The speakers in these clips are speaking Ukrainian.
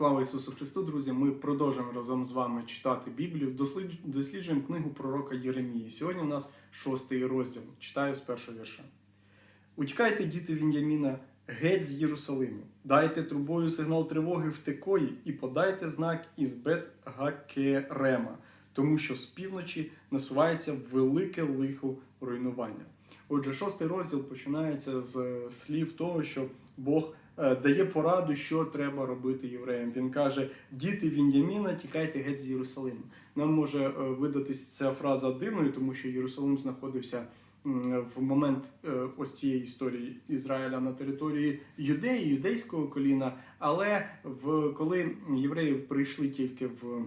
Слава Ісусу Христу, друзі! Ми продовжуємо разом з вами читати Біблію, досліджуємо книгу пророка Єремії. Сьогодні у нас шостий розділ. Читаю з першого вірша. Утікайте, діти Він'яміна, геть з Єрусалиму. Дайте трубою сигнал тривоги в Текої і подайте знак із Бет Гакерема, тому що з півночі насувається велике лихо руйнування. Отже, шостий розділ починається з слів того, що Бог дає пораду, що треба робити євреям. Він каже: діти Він'яміна, тікайте геть з Єрусалиму. Нам може е, видатись ця фраза дивною, тому що Єрусалим знаходився в момент е, ось цієї історії Ізраїля на території Юдеї, юдейського коліна. Але в коли євреї прийшли тільки в е,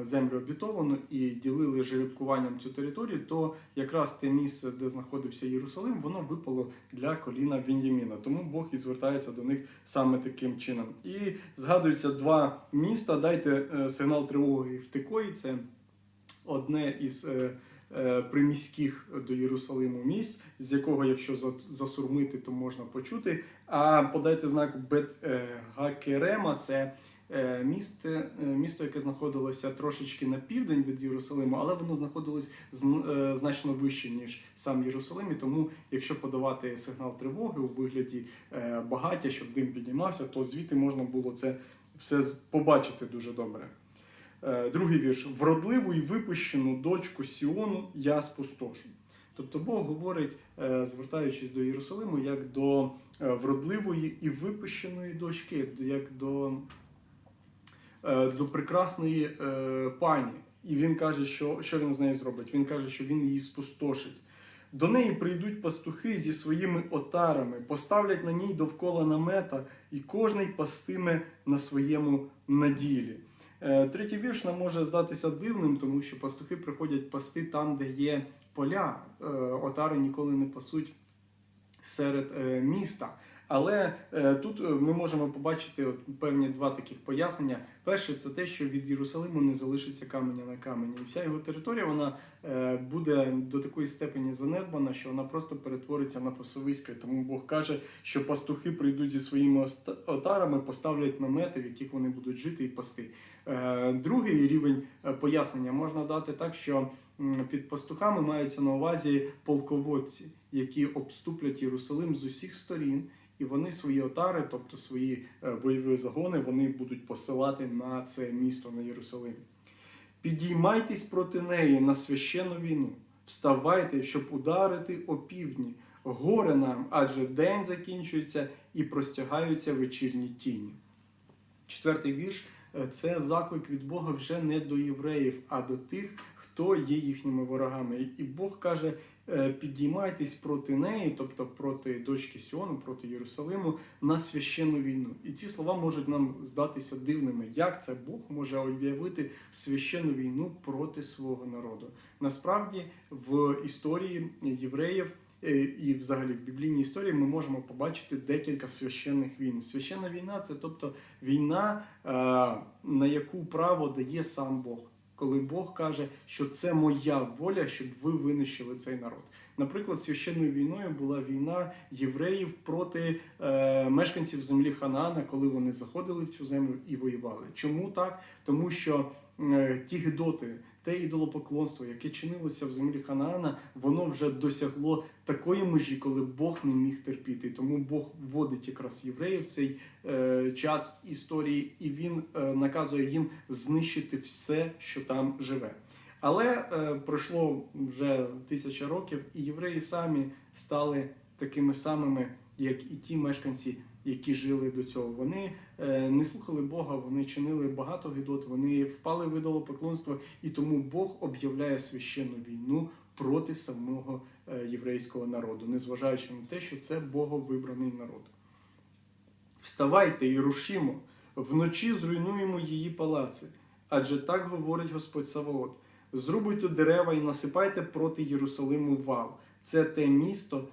землю обітовану і ділили жеребкуванням цю територію, то якраз те місце, де знаходився Єрусалим, воно випало для коліна Він'яміна. Тому Бог і звертається до них саме таким чином. І згадуються два міста. Дайте е, сигнал тривоги в Текої. Це одне із е, е, приміських до Єрусалиму місць, з якого, якщо за- засурмити, то можна почути. А подайте знак Бет е, Гакерема, це е, місто, е, яке знаходилося трошечки на південь від Єрусалиму, але воно знаходилось е, значно вище, ніж сам Єрусалим. І тому, якщо подавати сигнал тривоги у вигляді багаття, щоб дим піднімався, то звідти можна було це все побачити дуже добре. Другий вірш: вродливу і випущену дочку Сіону я спустошу. Тобто Бог говорить, звертаючись до Єрусалиму, як до вродливої і випущеної дочки, як до, до прекрасної е, пані. І він каже, що, що він з нею зробить. Він каже, що він її спустошить. До неї прийдуть пастухи зі своїми отарами, поставлять на ній довкола намета, і кожний пастиме на своєму наділі. Е, Третій вірш нам може здатися дивним, тому що пастухи приходять пасти там, де є поля. Е, Отари ніколи не пасуть серед е, міста. Але е, тут е, ми можемо побачити от, певні два таких пояснення. Перше, це те, що від Єрусалиму не залишиться каменя на камені. І вся його територія вона е, буде до такої степені занедбана, що вона просто перетвориться на пасовисько. Тому Бог каже, що пастухи прийдуть зі своїми отарами, поставлять намети, в яких вони будуть жити і пасти. Другий рівень пояснення можна дати так, що під пастухами маються на увазі полководці, які обступлять Єрусалим з усіх сторін. І вони свої отари, тобто свої е, бойові загони, вони будуть посилати на це місто на Єрусалим. Підіймайтесь проти неї на священну війну, вставайте, щоб ударити опівдні. Горе нам, адже день закінчується і простягаються вечірні тіні. Четвертий вірш е, це заклик від Бога вже не до євреїв, а до тих, хто є їхніми ворогами. І Бог каже: е, підіймайтесь проти неї, тобто проти дочки Сіону, проти Єрусалиму, на священну війну. І ці слова можуть нам здатися дивними. Як це Бог може об'явити священну війну проти свого народу? Насправді в історії євреїв. е, І взагалі в біблійній історії ми можемо побачити декілька священних війн. Священна війна це тобто війна, е, на яку право дає сам Бог. Коли Бог каже, що це моя воля, щоб ви винищили цей народ. Наприклад, священною війною була війна євреїв проти е, мешканців землі Ханаана, коли вони заходили в цю землю і воювали. Чому так? Тому що е, ті гидоти, те ідолопоклонство, яке чинилося в землі Ханаана, воно вже досягло такої межі, коли Бог не міг терпіти. Тому Бог вводить якраз євреїв в цей е, час історії, і він е, наказує їм знищити все, що там живе. Але е, пройшло вже тисяча років, і євреї самі стали такими самими, як і ті мешканці, які жили до цього. Вони е, не слухали Бога, вони чинили багато гидот, вони впали в ідолопоклонство, і тому Бог об'являє священну війну проти самого е, єврейського народу, незважаючи на те, що це боговибраний народ. Вставайте і рушімо, вночі зруйнуємо її палаци. Адже так говорить Господь Саваот. Зрубуйте дерева і насипайте проти Єрусалиму вал. Це те місто,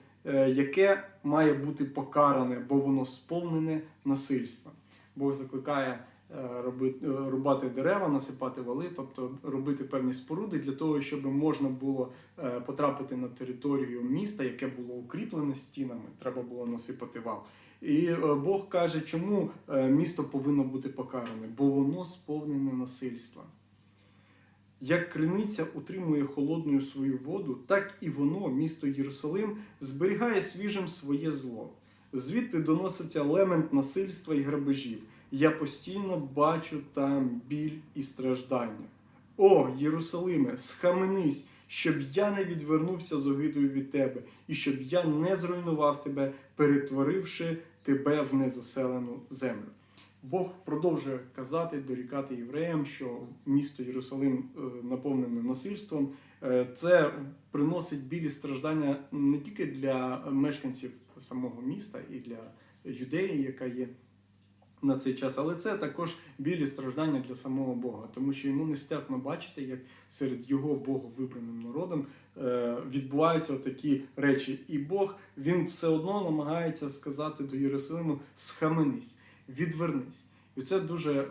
яке має бути покаране, бо воно сповнене насильства. Бог закликає е, робити, е, рубати дерева, насипати вали, тобто робити певні споруди для того, щоб можна було е, потрапити на територію міста, яке було укріплене стінами. Треба було насипати вал. І е, Бог каже, чому е, місто повинно бути покаране, бо воно сповнене насильства. Як криниця утримує холодною свою воду, так і воно, місто Єрусалим, зберігає свіжим своє зло. Звідти доноситься лемент насильства і грабежів. Я постійно бачу там біль і страждання. О, Єрусалиме, схаменись, щоб я не відвернувся з огидою від тебе, і щоб я не зруйнував тебе, перетворивши тебе в незаселену землю. Бог продовжує казати, дорікати євреям, що місто Єрусалим е, наповнене насильством. Е, Це приносить білі страждання не тільки для мешканців самого міста і для юдеї, яка є на цей час, але це також білі страждання для самого Бога, тому що йому нестерпно бачити, як серед його Богу вибраним народом е, відбуваються такі речі. І Бог він все одно намагається сказати до Єрусалиму: схаменись, відвернись. І це дуже е,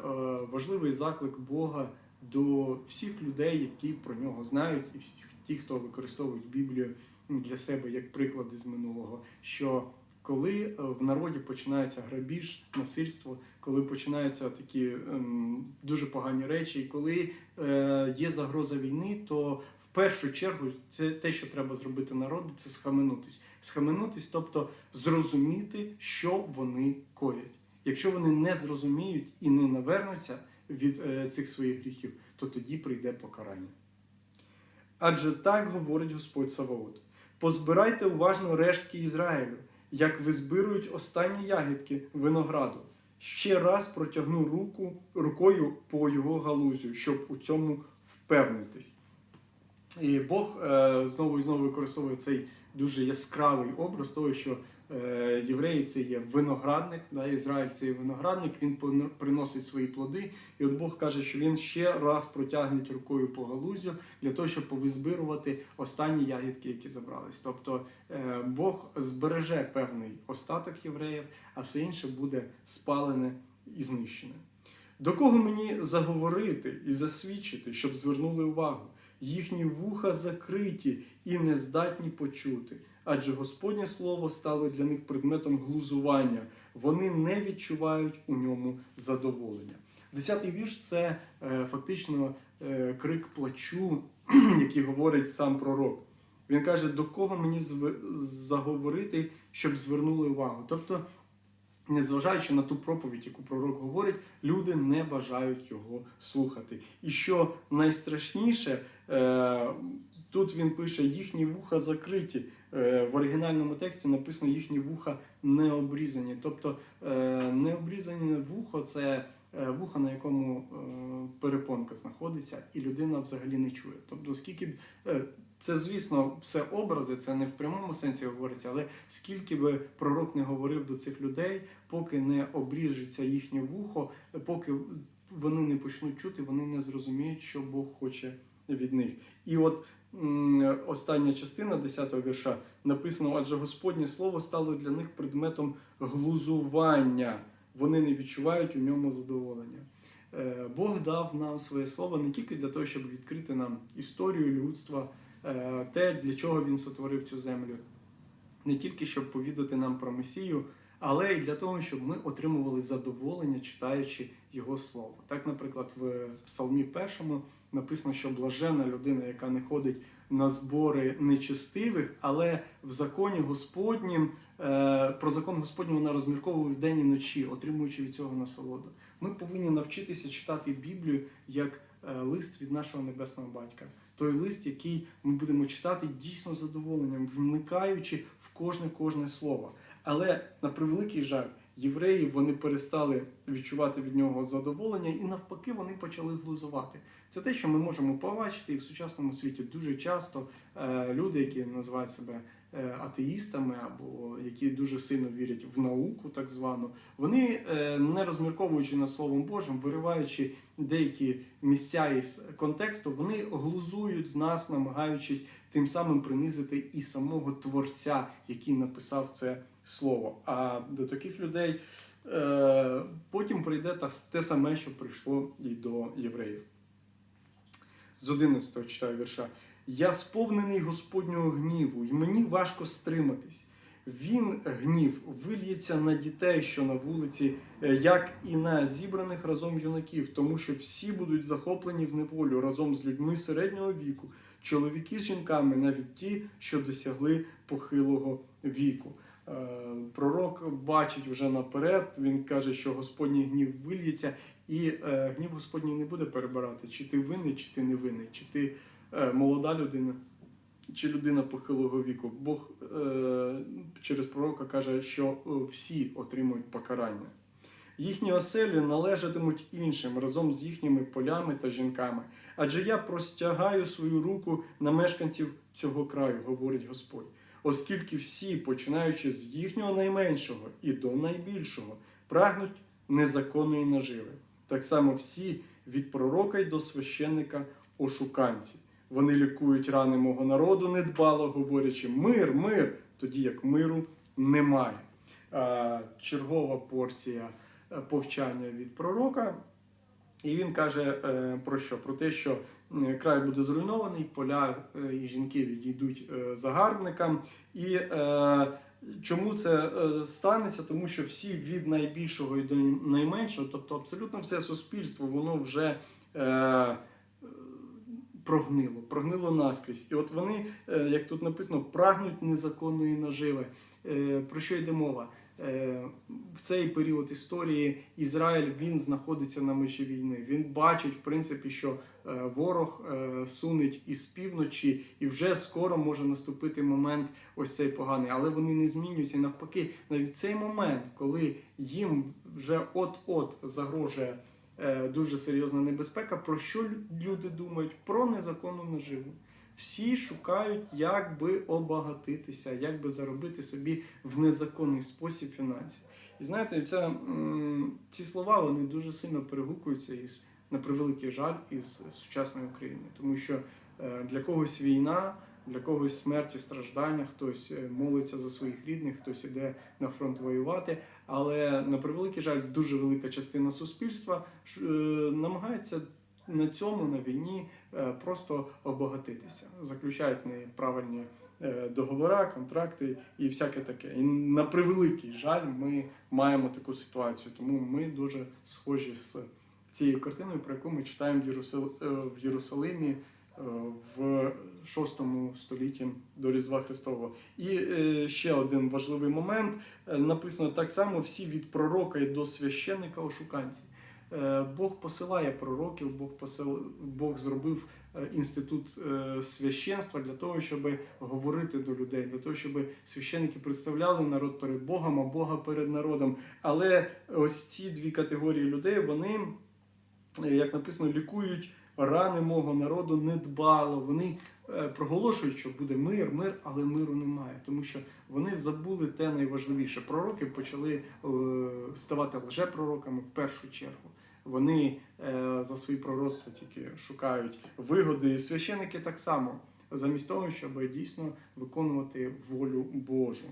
важливий заклик Бога до всіх людей, які про нього знають, і ті, хто використовують Біблію для себе як приклади з минулого. що коли е, в народі починається грабіж, насильство, коли починаються такі ем, дуже погані речі, і коли е, є загроза війни, то в першу чергу це те, що треба зробити народу, це схаменутись. Схаменутись, тобто зрозуміти, що вони коять. Якщо вони не зрозуміють і не навернуться від е, цих своїх гріхів, то тоді прийде покарання. Адже так говорить Господь Саваот: позбирайте уважно рештки Ізраїлю, як визбирують останні ягідки винограду. Ще раз протягну руку рукою по його галузю, щоб у цьому впевнитись. І Бог е, знову і знову використовує цей дуже яскравий образ того, що євреї це є виноградник, да, Ізраїль це є виноградник, він приносить свої плоди. І от Бог каже, що він ще раз протягне рукою по галузю для того, щоб повизбирувати останні ягідки, які забрались. Тобто е, Бог збереже певний остаток євреїв, а все інше буде спалене і знищене. До кого мені заговорити і засвідчити, щоб звернули увагу? Їхні вуха закриті і не здатні почути, адже Господнє слово стало для них предметом глузування. Вони не відчувають у ньому задоволення. Десятий вірш це е, фактично е, крик плачу, який говорить сам пророк. Він каже, до кого мені заговорити, щоб звернули увагу. Тобто, незважаючи на ту проповідь, яку пророк говорить, люди не бажають його слухати. І що найстрашніше, е, тут він пише, їхні вуха закриті. Е, в оригінальному тексті написано їхні вуха не обрізані. Тобто е, необрізане вухо це е, вухо, на якому перепонка знаходиться, і людина взагалі не чує. Тобто, скільки б це, звісно, все образи, це не в прямому сенсі говориться, але скільки би пророк не говорив до цих людей, поки не обріжеться їхнє вухо, поки вони не почнуть чути, вони не зрозуміють, що Бог хоче від них. І от остання частина 10-го вірша написано: адже Господнє слово стало для них предметом глузування. Вони не відчувають у ньому задоволення. Е, Бог дав нам своє слово не тільки для того, щоб відкрити нам історію людства, е, те, для чого він сотворив цю землю, не тільки щоб повідати нам про Месію, але й для того, щоб ми отримували задоволення, читаючи його слово. Так, наприклад, в Псалмі першому написано, що блажена людина, яка не ходить на збори нечестивих, але в законі Господнім, е, про закон Господній вона розмірковує вдень і вночі, отримуючи від цього насолоду. Ми повинні навчитися читати Біблію як е, лист від нашого небесного батька. Той лист, який ми будемо читати дійсно задоволенням, вникаючи в кожне кожне слово. Але на превеликий жаль, євреї вони перестали відчувати від нього задоволення, і навпаки, вони почали глузувати. Це те, що ми можемо побачити і в сучасному світі дуже часто е, люди, які називають себе е, атеїстами або які дуже сильно вірять в науку, так звану, вони е, не розмірковуючи над Словом Божим, вириваючи деякі місця із контексту, вони глузують з нас, намагаючись тим самим принизити і самого творця, який написав це слово. А до таких людей е, потім прийде те саме, що прийшло і до євреїв. З 11 читаю вірша. Я сповнений Господнього гніву, і мені важко стриматись. Він гнів вильється на дітей, що на вулиці, е, як і на зібраних разом юнаків, тому що всі будуть захоплені в неволю разом з людьми середнього віку, чоловіки з жінками, навіть ті, що досягли похилого віку. Е, Пророк бачить вже наперед. Він каже, що Господній гнів вильється, і е, гнів Господній не буде перебирати, чи ти винний, чи ти не винний, чи ти е, молода людина, чи людина похилого віку. Бог через пророка каже, що всі отримують покарання. Їхні оселі належатимуть іншим разом з їхніми полями та жінками. Адже я простягаю свою руку на мешканців цього краю, говорить Господь, оскільки всі, починаючи з їхнього найменшого і до найбільшого, прагнуть незаконної наживи. Так само всі від пророка й до священника ошуканці. Вони лікують рани мого народу недбало, говорячи мир, мир, тоді як миру немає. Чергова порція е, повчання від пророка. І він каже е, про що? Про те, що край буде зруйнований, поля е, і жінки відійдуть е, загарбникам. І е, чому це е, станеться? Тому що всі від найбільшого і до найменшого, тобто абсолютно все суспільство, воно вже. Е, Прогнило, прогнило наскрізь. І от вони, е, як тут написано, прагнуть незаконної наживи. Е, Про що йде мова? Е, В цей період історії Ізраїль він знаходиться на межі війни. Він бачить, в принципі, що е, ворог е, сунеть із півночі, і вже скоро може наступити момент ось цей поганий. Але вони не змінюються. Навпаки, навіть цей момент, коли їм вже от-от загрожує дуже серйозна небезпека, про що лю- люди думають? Про незаконну наживу. Всі шукають, як би обагатитися, як би заробити собі в незаконний спосіб фінансів. І знаєте, це, ці слова вони дуже сильно перегукуються із, на превеликий жаль, із сучасною Україною. Тому що е, для когось війна, для когось смерть і страждання, хтось е, молиться за своїх рідних, хтось іде на фронт воювати. Але на превеликий жаль, дуже велика частина суспільства е, намагається на цьому на війні е, просто обогатитися, заключають неправильні е, договори, контракти і всяке таке. І на превеликий жаль, ми маємо таку ситуацію. Тому ми дуже схожі з цією картиною, про яку ми читаємо в, е, Єрусалимі в 6 столітті до Різдва Христового. І ще один важливий момент написано так само: всі від пророка і до священника ошуканці. Е, Бог посилає пророків, Бог посил... Бог зробив е, інститут е, священства для того, щоб говорити до людей, для того, щоб священники представляли народ перед Богом, а Бога перед народом. Але ось ці дві категорії людей, вони, як написано, лікують рани мого народу недбало. Вони проголошують, що буде мир, мир, але миру немає, тому що вони забули те найважливіше. Пророки почали ставати лжепророками в першу чергу. Вони е, за свої пророцтва тільки шукають вигоди. Священики так само, замість того, щоб дійсно виконувати волю Божу.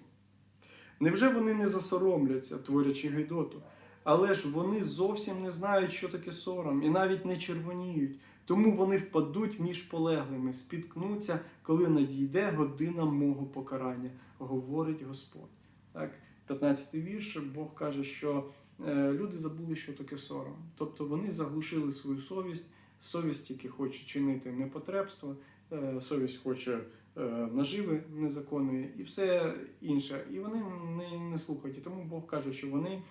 Невже вони не засоромляться, творячи гидоту? Але ж вони зовсім не знають, що таке сором, і навіть не червоніють. Тому вони впадуть між полеглими, спіткнуться, коли надійде година мого покарання, говорить Господь. Так, 15-й вірш Бог каже, що е, люди забули, що таке сором. Тобто вони заглушили свою совість, совість тільки хоче чинити непотребство, е, совість хоче е, наживи незаконної і все інше. І вони не, не слухають. І тому Бог каже, що вони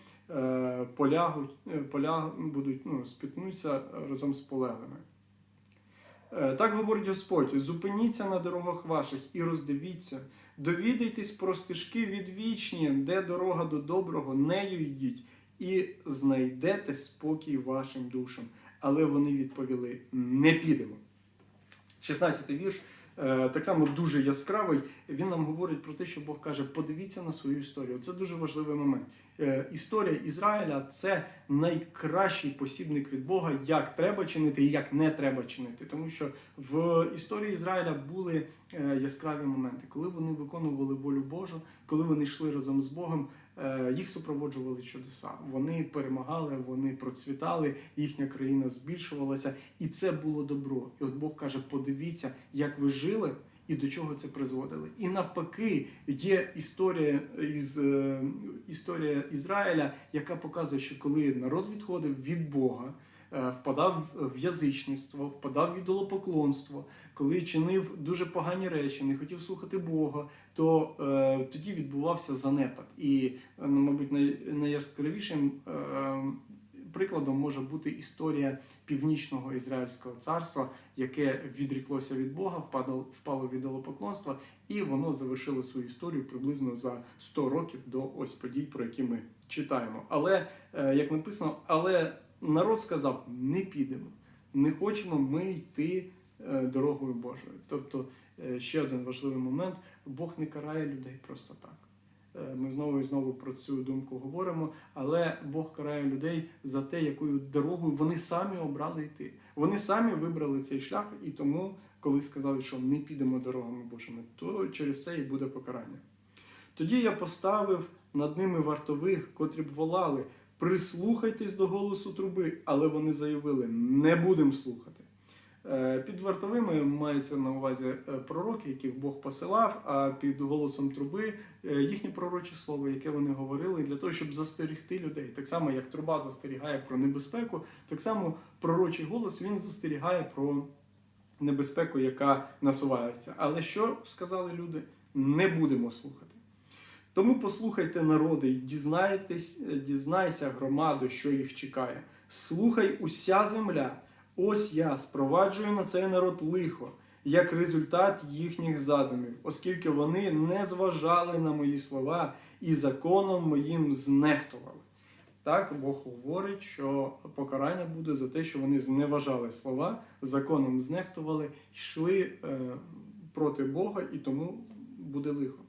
полягуть, поля будуть ну, спіткнуться разом з полеглими. Так говорить Господь: зупиніться на дорогах ваших і роздивіться, довідайтесь про стежки відвічні, де дорога до доброго, нею йдіть, і знайдете спокій вашим душам. Але вони відповіли: не підемо. 16 вірш. Е, Так само дуже яскравий. Він нам говорить про те, що Бог каже: подивіться на свою історію. Це дуже важливий момент. Е, Історія Ізраїля це найкращий посібник від Бога, як треба чинити і як не треба чинити. Тому що в історії Ізраїля були е, яскраві моменти, коли вони виконували волю Божу, коли вони йшли разом з Богом. Е, Їх супроводжували чудеса. Вони перемагали, вони процвітали, їхня країна збільшувалася, і це було добро. І от Бог каже: подивіться, як ви жили, і до чого це призводили? І навпаки, є історія із е, історія Ізраїля, яка показує, що коли народ відходив від Бога, впадав в язичництво, впадав в ідолопоклонство, коли чинив дуже погані речі, не хотів слухати Бога, то е, тоді відбувався занепад. І, е, ну, мабуть, най, найяскравішим е, прикладом може бути історія північного ізраїльського царства, яке відріклося від Бога, впадало, впало в ідолопоклонство, і воно завершило свою історію приблизно за 100 років до ось подій, про які ми читаємо. Але е, як написано, але народ сказав: не підемо, не хочемо ми йти е, дорогою Божою. Тобто, е, ще один важливий момент: Бог не карає людей просто так. Е, Ми знову і знову про цю думку говоримо, але Бог карає людей за те, якою дорогою вони самі обрали йти. Вони самі вибрали цей шлях, і тому, коли сказали, що не підемо дорогами Божими, то через це і буде покарання. Тоді я поставив над ними вартових, котрі б волали: прислухайтесь до голосу труби, але вони заявили: не будемо слухати. Е, Під вартовими маються на увазі е, пророки, яких Бог посилав, а під голосом труби е, їхнє пророче слово, яке вони говорили для того, щоб застерігти людей. Так само, як труба застерігає про небезпеку, так само пророчий голос він застерігає про небезпеку, яка насувається. Але що сказали люди? Не будемо слухати. Тому послухайте народи, і дізнайтесь, дізнайся громаду, що їх чекає. Слухай уся земля. Ось я спроваджую на цей народ лихо, як результат їхніх задумів, оскільки вони не зважали на мої слова і законом моїм знехтували. Так, Бог говорить, що покарання буде за те, що вони зневажали слова, законом знехтували, йшли е, проти Бога, і тому буде лихо.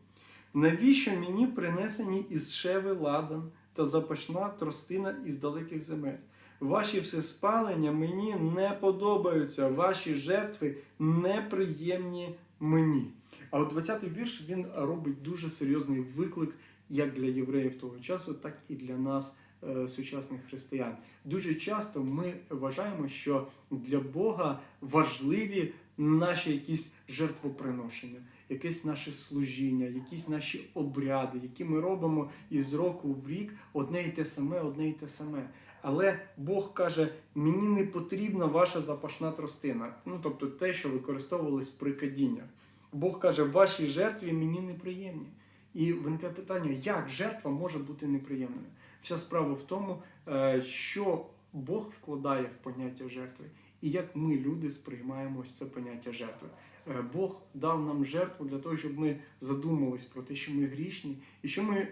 Навіщо мені принесені із шеви ладан та запашна тростина із далеких земель? Ваші всеспалення мені не подобаються, ваші жертви неприємні мені. А от 20-й вірш він робить дуже серйозний виклик як для євреїв того часу, так і для нас, е, сучасних християн. Дуже часто ми вважаємо, що для Бога важливі наші якісь жертвоприношення, якесь наше служіння, якісь наші обряди, які ми робимо із року в рік одне і те саме, одне і те саме. Але Бог каже: мені не потрібна ваша запашна тростина, ну тобто те, що використовувалось при кадіннях. Бог каже, ваші жертві мені неприємні. І виникає питання, як жертва може бути неприємною? Вся справа в тому, е, що Бог вкладає в поняття жертви, і як ми, люди, сприймаємо це поняття жертви. Е, Бог дав нам жертву для того, щоб ми задумались про те, що ми грішні, і що ми,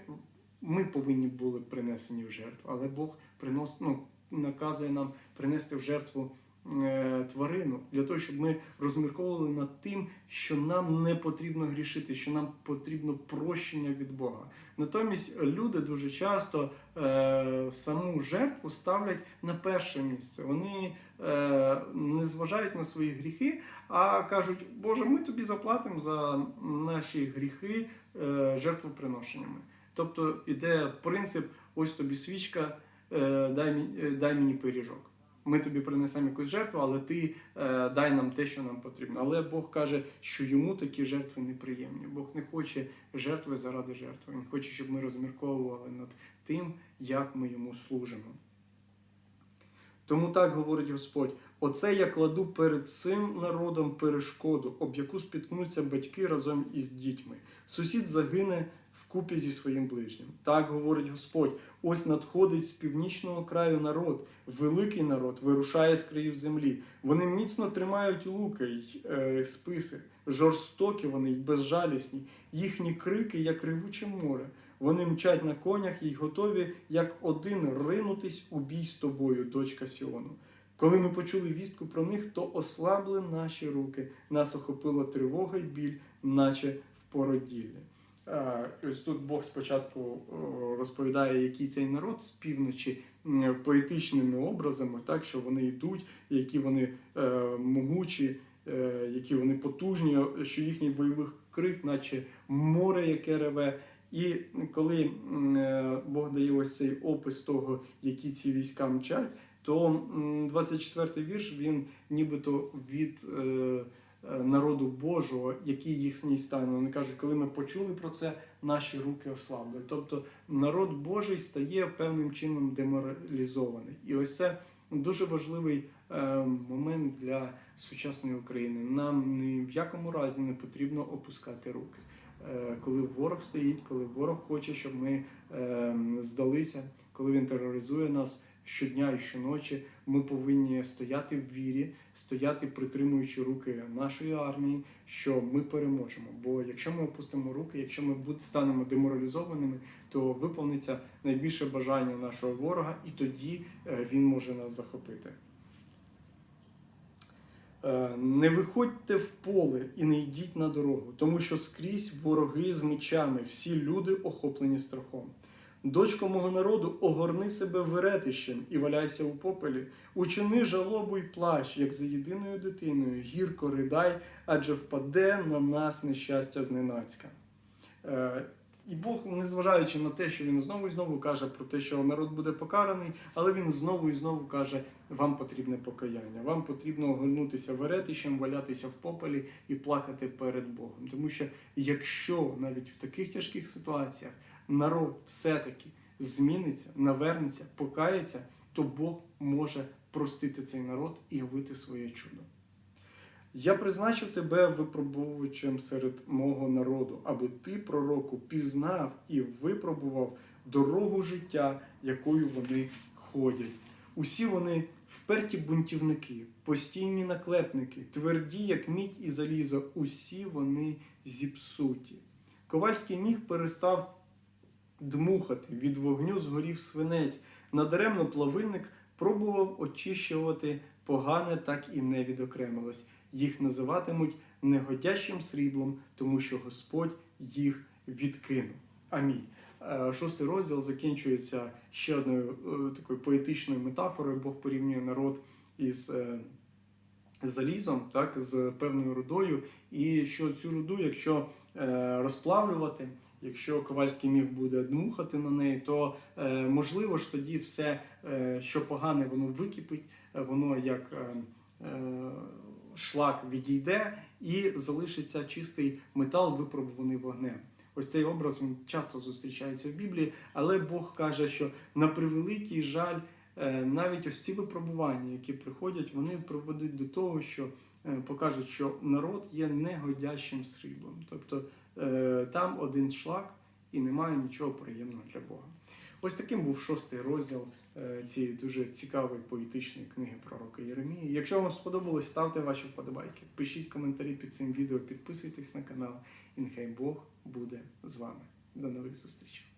ми повинні були принесені в жертву. Але Бог принос, ну, наказує нам принести в жертву тварину для того, щоб ми розмірковували над тим, що нам не потрібно грішити, що нам потрібно прощення від Бога. Натомість люди дуже часто е, саму жертву ставлять на перше місце. Вони е, не зважають на свої гріхи, а кажуть, Боже, ми тобі заплатимо за наші гріхи е, жертвоприношеннями. Тобто іде принцип: ось тобі свічка, е, дай, е, дай мені пиріжок. Ми тобі принесемо якусь жертву, але ти е, дай нам те, що нам потрібно. Але Бог каже, що йому такі жертви неприємні. Бог не хоче жертви заради жертви. Він хоче, щоб ми розмірковували над тим, як ми йому служимо. Тому так говорить Господь: оце я кладу перед цим народом перешкоду, об яку спіткнуться батьки разом із дітьми. Сусід загине вкупі зі своїм ближнім. Так говорить Господь: ось надходить з північного краю народ, великий народ, вирушає з країв землі. Вони міцно тримають луки й е, списи, жорстокі вони й безжалісні, їхні крики, як ревуче море. Вони мчать на конях і готові, як один ринутись у бій з тобою, дочка Сіону. Коли ми почули вістку про них, то ослабли наші руки, нас охопила тривога й біль, наче в породіллі. А, Ось тут Бог спочатку розповідає, який цей народ з півночі поетичними образами, так що вони йдуть, які вони е, могучі, е, які вони потужні, що їхній бойовий крик, наче море, яке реве. І коли е, Бог дає ось цей опис того, які ці війська мчать, то м, 24-й вірш він нібито від е, е, народу Божого, який їхній стан. Вони кажуть, коли ми почули про це, наші руки ослабли. Тобто народ Божий стає певним чином деморалізований. І ось це дуже важливий е, момент для сучасної України. Нам ні в якому разі не потрібно опускати руки. Е, Коли ворог стоїть, коли ворог хоче, щоб ми е, здалися, коли він тероризує нас щодня і щоночі, ми повинні стояти в вірі, стояти, притримуючи руки нашої армії, що ми переможемо. Бо якщо ми опустимо руки, якщо ми станемо деморалізованими, то виповниться найбільше бажання нашого ворога, і тоді е, він може нас захопити. Е, Не виходьте в поле і не йдіть на дорогу, тому що скрізь вороги з мечами, всі люди охоплені страхом. Дочко мого народу, огорни себе веретищем і валяйся у попелі, учини жалобу й плач, як за єдиною дитиною, гірко ридай, адже впаде на нас нещастя зненацька. Е, І Бог, незважаючи на те, що він знову і знову каже про те, що народ буде покараний, але він знову і знову каже: вам потрібне покаяння, вам потрібно огорнутися веретищем, валятися в попелі і плакати перед Богом. Тому що якщо навіть в таких тяжких ситуаціях народ все-таки зміниться, навернеться, покається, то Бог може простити цей народ і явити своє чудо. Я призначив тебе випробовувачем серед мого народу, аби ти, пророку, пізнав і випробував дорогу життя, якою вони ходять. Усі вони вперті бунтівники, постійні наклепники, тверді, як мідь і залізо, усі вони зіпсуті. Ковальський міг перестав дмухати, від вогню згорів свинець. Надаремно плавильник пробував очищувати погане, так і не відокремилось. Їх називатимуть негодящим сріблом, тому що Господь їх відкинув. Амінь. Е, Шостий розділ закінчується ще одною е, такою поетичною метафорою. Бог порівнює народ із е, залізом, так, з певною рудою, і що цю руду, якщо розплавлювати, якщо ковальський міг буде дмухати на неї, то е, можливо ж тоді все, е, що погане, воно википить, е, воно як шлак відійде і залишиться чистий метал, випробуваний вогнем. Ось цей образ він часто зустрічається в Біблії, але Бог каже, що на превеликий жаль, навіть ось ці випробування, які приходять, вони приведуть до того, що покажуть, що народ є негодящим сріблом. Тобто там один шлак і немає нічого приємного для Бога. Ось таким був шостий розділ е, цієї дуже цікавої поетичної книги пророка Єремії. Якщо вам сподобалось, ставте ваші вподобайки, пишіть коментарі під цим відео, підписуйтесь на канал, і нехай Бог буде з вами. До нових зустрічей!